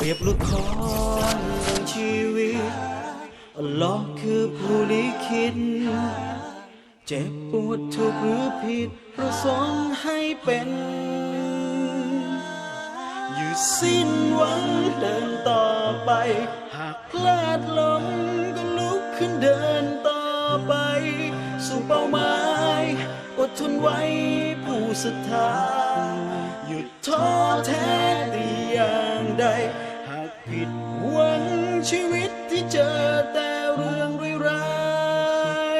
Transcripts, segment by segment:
เปรียบละครเรื่งชีวิต อัลลอฮ์คือผู้ลิขิตเจ็บปวดถูกหรือผิด ประสงค์ให้เป็น อยู่สิ้นหวังเดินต่อไป หากพลาดลงก็ลุกขึ้นเดินต่อไป สู่เป้าหมาย อดทนไว้ผู้ศรัทธาหยุดท้อแท้แต่อย่างใด ผิดหวังชีวิตที่เจอแต่เรื่องร้า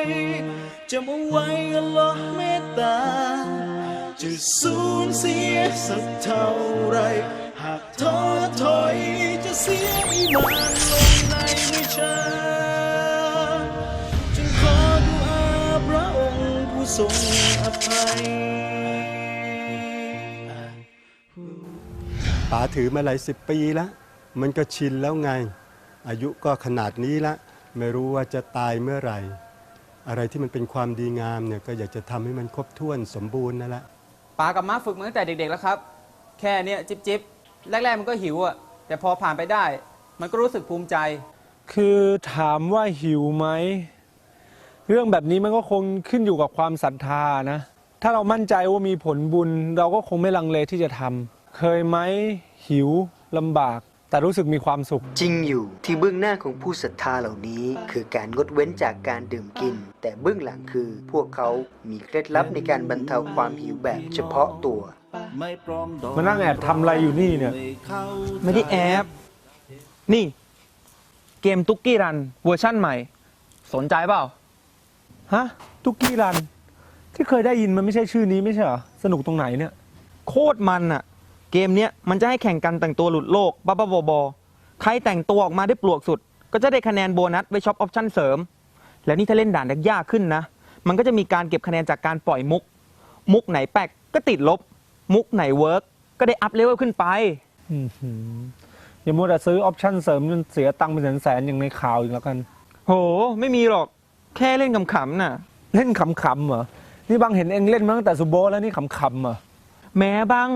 ยๆจะมาไว้อัลลอฮ์เมตตา จะสูญเสียสักเท่าไร หากท้อถอยจะเสียอีมานลงในไม่ช้าจึงขอดุอาพระองค์ผู้ทรงอภัยป๋าถือมาหลายสิบปีแล้ว มันก็ชินแล้วไง อายุก็ขนาดนี้ละ ไม่รู้ว่าจะตายเมื่อไหร่ อะไรที่มันเป็นความดีงามเนี่ยก็อยากจะทำให้มันครบถ้วนสมบูรณ์นั่นแหละป๋ากับม้าฝึกมาตั้งแต่เด็กๆแล้วครับ แค่เนี้ยจิบจิบแรกๆมันก็หิวอะแต่พอผ่านไปได้ มันก็รู้สึกภูมิใจ คือถามว่าหิวไหม เรื่องแบบนี้มันก็คงขึ้นอยู่กับความศรัทธานะ ถ้าเรามั่นใจว่ามีผลบุญ เราก็คงไม่ลังเลที่จะทำเคยไหมหิวลำบาก แต่รู้สึกมีความสุข จริงอยู่ที่เบื้องหน้าของผู้ศรัทธาเหล่านี้ คือการงดเว้นจากการดื่มกิน แต่เบื้องหลังคือ พวกเขามีเคล็ดลับในการบรรเทาความหิวแบบเฉพาะตัว มานั่งแอบทำอะไรอยู่นี่เนี่ย ไม่ได้แอบนี่ เกมตุ๊กกี้รันเวอร์ชั่นใหม่ สนใจเปล่า ฮะ ตุกกี้รัน ที่เคยได้ยินมันไม่ใช่ชื่อนี้ไม่ใช่เหรอ สนุกตรงไหนเนี่ย โคตรมันอะ เกมเนี้ยมันจะให้แข่งกันแต่งตัวหลุดโลกบ้าบ้าบอบอใครแต่งตัวออกมาได้ปลวกสุด ก็จะได้คะแนนโบนัสไว้ช็อปออปชั่นเสริม แล้วนี่ถ้าเล่นด่านยากๆขึ้นนะ มันก็จะมีการเก็บคะแนนจากการปล่อยมุก มุกไหนแปลกก็ติดลบ มุกไหนเวิร์กก็ได้อัพเลเวลขึ้นไป อื้อหืออย่ามัวแต่ซื้อออปชั่นเสริมจนเสียตังค์เป็นแสนๆอย่างในข่าวอีกแล้วกัน โห ไม่มีหรอกแค่เล่นขำๆน่ะ เล่นขำๆเหรอ นี่บางเห็นเองเล่นมาตั้งแต่ซูโบะแล้วนี่ขำๆเหรอแหม้บาง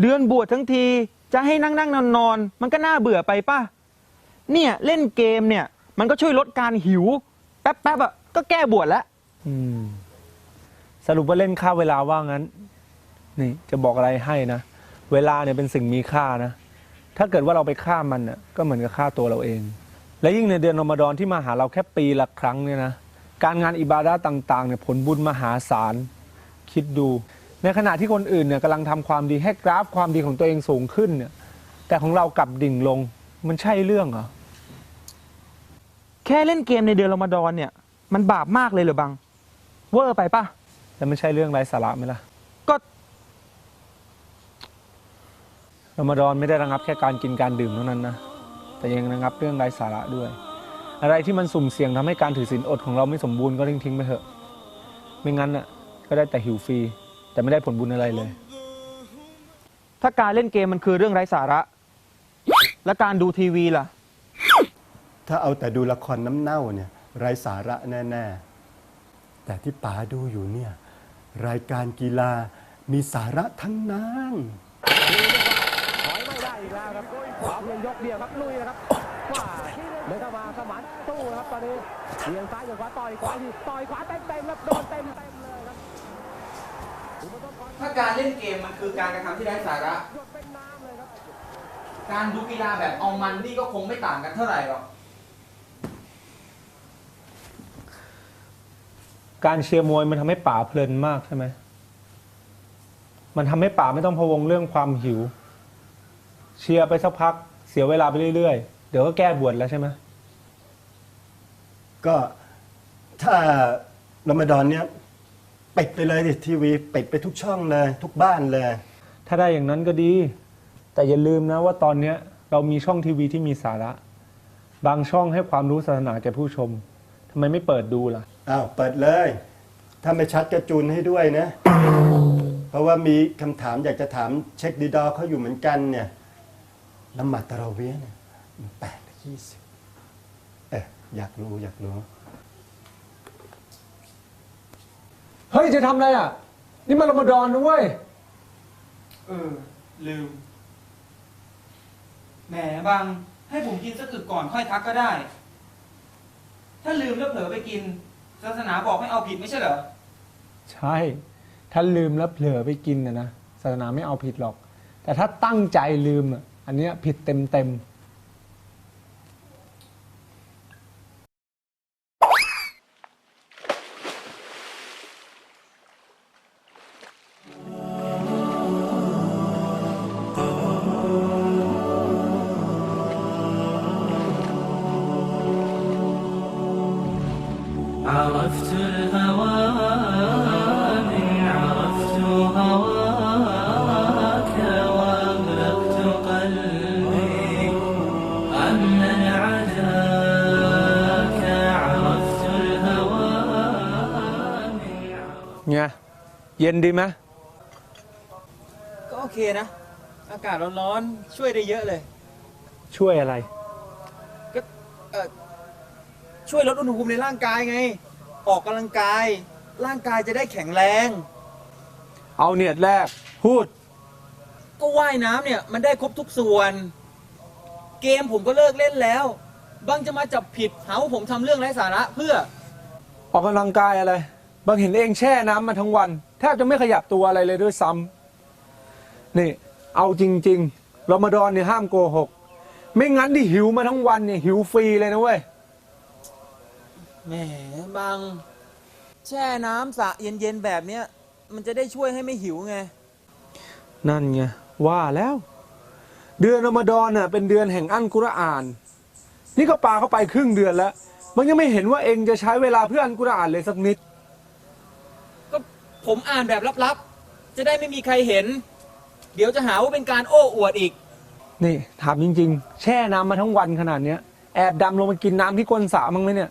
เดือนบวชทั้งทีจะให้นั่งนั่งนอนนอนมันก็น่าเบื่อไปป่ะเนี่ยเล่นเกมเนี่ย มันก็ช่วยลดการหิว แป๊บๆอะก็แก้บวชแล้วอืมสรุปว่าเล่นค่าเวลาว่างั้น นี่จะบอกอะไรให้นะ เวลาเนี่ยเป็นสิ่งมีค่านะ ถ้าเกิดว่าเราไปฆ่ามันน่ะก็เหมือนกับฆ่าตัวเราเอง และยิ่งในเดือนรอมฎอนที่มาหาเราแค่ปีละครั้งเนี่ยนะ การงานอิบาดะห์ต่างๆเนี่ยผลบุญมหาศาล คิดดู ในขณะที่คนอื่นเนี่ยกำลังทำความดีให้กราฟความดีของตัวเองสูงขึ้นเนี่ย แต่ของเรากลับดิ่งลง มันใช่เรื่องเหรอ แค่เล่นเกมในเดือนรอมฎอนเนี่ย มันบาปมากเลยเหรอบัง เวอร์ไปป่ะแล้วไม่ใช่เรื่องไร้สาระไหมล่ะก็รอมฎอนไม่ได้ระงับแค่การกินการดื่มเท่านั้นนะ แต่ยังระงับเรื่องไร้สาระด้วย อะไรที่มันสุ่มเสี่ยงทำให้การถือศีลอดของเราไม่สมบูรณ์ก็ทิ้งทิ้งไปเถอะ ไม่งั้นน่ะก็ได้แต่หิวฟรี แต่ไม่ได้ผลบุญอะไรเลย ถ้าการเล่นเกมมันคือเรื่องไร้สาระ และการดูทีวีล่ะ ถ้าเอาแต่ดูละครน้ำเน่าเนี่ยไร้สาระแน่ ๆ แต่ที่ป๋าดูอยู่เนี่ยรายการกีฬามีสาระทั้งนั้นถอยไม่ได้อีกแล้วครับขวาเพียงยกเดียวครับลุยนะครับว่าเดินเข้ามาสมานสู้นะครับตอนนี้เลียงซ้ายอย่างขวาต่อยขวาทีต่อยขวาเต็มเต็มๆครับโดนเต็มเต็มๆเลยครับ ถ้าการเล่นเกมมันคือการกระทำที่ไร้สาระ การดูกีฬาแบบเอามันนี่ก็คงไม่ต่างกันเท่าไหร่หรอก การเชียร์มวยมันทำให้ป๋าเพลินมากใช่ไหม มันทำให้ป๋าไม่ต้องพะวงเรื่องความหิว เชียร์ไปสักพักเสียเวลาไปเรื่อยๆ เดี๋ยวก็แก้บวชแล้วใช่ไหมก็ถ้ารอมฎอนเนี่ย ปิดไปเลยดิทีวีปิดไปทุกช่องเลย ทุกบ้านเลย ถ้าได้อย่างนั้นก็ดี แต่อย่าลืมนะว่าตอนเนี้ยเรามีช่องทีวีที่มีสาระ บางช่องให้ความรู้ศาสนาแก่ผู้ชมทำไมไม่เปิดดูล่ะ อ้าวเปิดเลย ถ้าไม่ชัดก็จูนให้ด้วยนะ เพราะว่ามีคำถามอยากจะถามเช็คดีดอเขาอยู่เหมือนกันเนี่ยละหมาดตะเราะเวียเนี่ยมันแปดหรือยี่สิบเอออยากรู้อยากรู้ เฮ้ยจะทำอะไรอะ นี่มันรอมฎอนนะเว้ย เออ ลืม แหมบาง ให้ผมกินสักอึกก่อนค่อยทักก็ได้ ถ้าลืมแล้วเผลอไปกิน ศาสนาบอกไม่เอาผิดไม่ใช่เหรอ ใช่ ถ้าลืมแล้วเผลอไปกินนะนะศาสนาไม่เอาผิดหรอก แต่ถ้าตั้งใจลืมอะอันเนี้ยผิดเต็มเต็มๆ عرفت الهوى من عرفت هواك وأملكت قلبي عمن عداك عرفت الهوى من عرفت ไงเย็นดีไหม ก็โอเคนะ อากาศร้อนๆ ช่วยได้เยอะเลย ช่วยอะไร ก็เออ ช่วยลดอุณหภูมิในร่างกายไง ออกกำลังกาย ร่างกายจะได้แข็งแรง เอาเนียดแรก พูด ก็ว่ายน้ำเนี่ยมันได้ครบทุกส่วน เกมผมก็เลิกเล่นแล้ว บางจะมาจับผิดหาว่าผมทำเรื่องไร้สาระเพื่อ ออกกำลังกายอะไร บางเห็นเองแช่น้ำมาทั้งวัน แทบจะไม่ขยับตัวอะไรเลยด้วยซ้ำนี่ เอาจริงๆรอมฎอนเนี่ยห้ามโกหก ไม่งั้นที่หิวมาทั้งวันเนี่ยหิวฟรีเลยนะเว้ย แหมบาง แช่น้ำสระเย็นๆแบบเนี้ย มันจะได้ช่วยให้ไม่หิวไง นั่นไงว่าแล้ว เดือนรอมฎอนน่ะเป็นเดือนแห่งอันกุรอาน นี่ก็ปาเข้าไปครึ่งเดือนแล้ว มันยังไม่เห็นว่าเองจะใช้เวลาเพื่ออันกุรอานเลยสักนิด ก็ผมอ่านแบบลับๆ จะได้ไม่มีใครเห็น เดี๋ยวจะหาว่าเป็นการโอ้อวดอีก นี่ถามจริง ๆ แช่น้ำมาทั้งวันขนาดเนี้ยแอบดำลงมากินน้ำที่ก้นสระมั้งไหมเนี่ย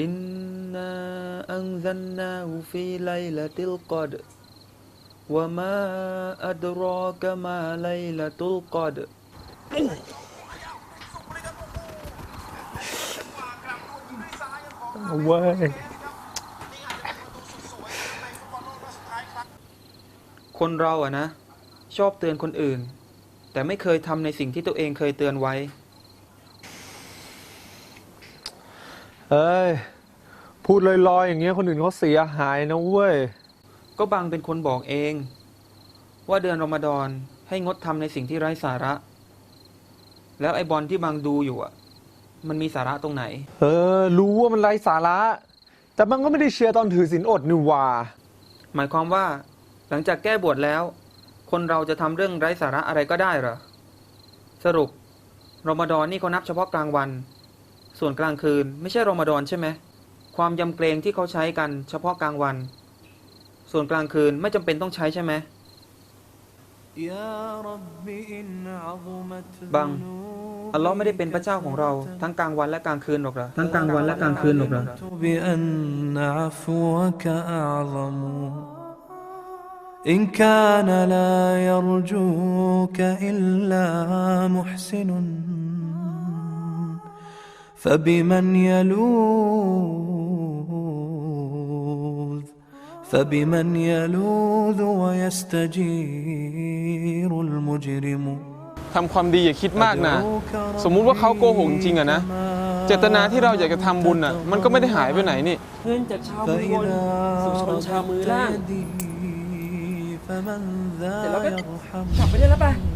อินนาอันซันนาหูฟีไลละติลกอดวะมาอัดรอกะมาไลละตุลกอดว้ยคนเราอะนะ ชอบเตือนคนอื่น แต่ไม่เคยทำในสิ่งที่ตัวเองเคยเตือนไว้ เอ้ย พูดลอยๆ อย่างเงี้ยคนอื่นเขาเสียหายนะเว้ย ก็บังเป็นคนบอกเอง ว่าเดือนรอมฎอนให้งดทำในสิ่งที่ไร้สาระ แล้วไอบอลที่บังดูอยู่อะมันมีสาระตรงไหน เออ รู้ว่ามันไร้สาระ แต่มันก็ไม่ได้เชียร์ตอนถือศีลอดนี่หว่า หมายความว่าหลังจากแก้บวชแล้ว คนเราจะทำเรื่องไร้สาระอะไรก็ได้เหรอ สรุปรอมฎอนนี่เขานับเฉพาะกลางวัน ส่วนกลางคืนไม่ใช่รอมฎอนใช่ไหม ความยำเกรงที่เขาใช้กันเฉพาะกลางวัน ส่วนกลางคืนไม่จำเป็นต้องใช้ใช่ไหม บัง อัลลอฮ์ไม่ได้เป็นพระเจ้าของเราทั้งกลางวันและกลางคืนหรอกเหรอ ทั้งกลางวันและกลางคืนหรอกเหรอ بأن عفوك أعظم إن كان لا يرجوك إلا محسن فبمن يلوذ فبمن يلوذ ويستجير المجرم ทำความดีอย่าคิดมากนะ สมมุติว่าเขาโกหกจริงอะนะ เจตนาที่เราอยากจะทำบุญอ่ะ มันก็ไม่ได้หายไปไหนนี่ เพื่อนจากชาวมือบนสู่ชนชาวมือล่าง فمن ذا เสร็จแล้วก็ يرحم กลับไปได้แล้วไป من